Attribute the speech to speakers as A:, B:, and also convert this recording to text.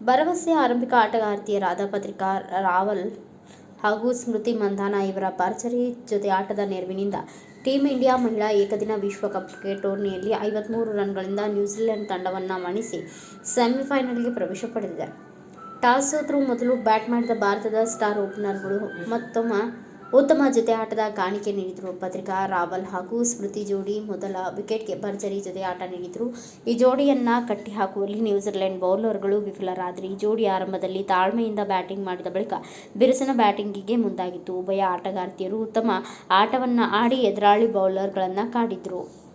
A: ಐವತ್ತೊಂಬತ್ತನೇ ಆರಂಭಿಕ ಆಟಗಾರ್ತಿಯ ಪತ್ರಿಕಾ ರಾವಲ್ ಹಾಗೂ ಸ್ಮೃತಿ ಮಂಧಾನ ಇವರ ಪಾರ್ಚರಿ ಜೊತೆ ಆಟದ ನೆರವಿನಿಂದ ಟೀಮ್ ಇಂಡಿಯಾ ಮಹಿಳಾ ಏಕದಿನ ವಿಶ್ವಕಪ್ ಕ್ರಿಕೆಟ್ ಟೂರ್ನಿಯಲ್ಲಿ ಐವತ್ಮೂರು ರನ್ಗಳಿಂದ ನ್ಯೂಜಿಲೆಂಡ್ ತಂಡವನ್ನು ಮಣಿಸಿ ಸೆಮಿಫೈನಲ್ಗೆ ಪ್ರವೇಶ ಪಡೆದಿದೆ. ಟಾಸ್ ಸೋತರೂ ಮೊದಲು ಬ್ಯಾಟ್ ಮಾಡಿದ ಭಾರತದ ಸ್ಟಾರ್ ಓಪನರ್ಗಳು ಮತ್ತೂಮ್ಮೆ ಉತ್ತಮ ಜೊತೆ ಆಟದ ಕಾಣಿಕೆ ನೀಡಿದರು. ಪತ್ರಿಕಾ ರಾವಲ್ ಹಾಗೂ ಸ್ಮೃತಿ ಜೋಡಿ ಮೊದಲ ವಿಕೆಟ್ಗೆ ಭರ್ಜರಿ ಜೊತೆ ಆಟ ನೀಡಿದರು ಈ ಜೋಡಿಯನ್ನ ಕಟ್ಟಿಹಾಕುವಲ್ಲಿ ನ್ಯೂಜಿಲೆಂಡ್ ಬೌಲರ್ಗಳು ವಿಫಲರಾದರು ಈ ಜೋಡಿ ಆರಂಭದಲ್ಲಿ ತಾಳ್ಮೆಯಿಂದ ಬ್ಯಾಟಿಂಗ್ ಮಾಡಿದ ಬಳಿಕ ಬಿರುಸಿನ ಬ್ಯಾಟಿಂಗಿಗೆ ಮುಂದಾಗಿತ್ತು. ಉಭಯ ಆಟಗಾರ್ತಿಯರು ಉತ್ತಮ ಆಟವನ್ನು ಆಡಿ ಎದುರಾಳಿ ಬೌಲರ್ಗಳನ್ನು ಕಾಡಿದ್ರು.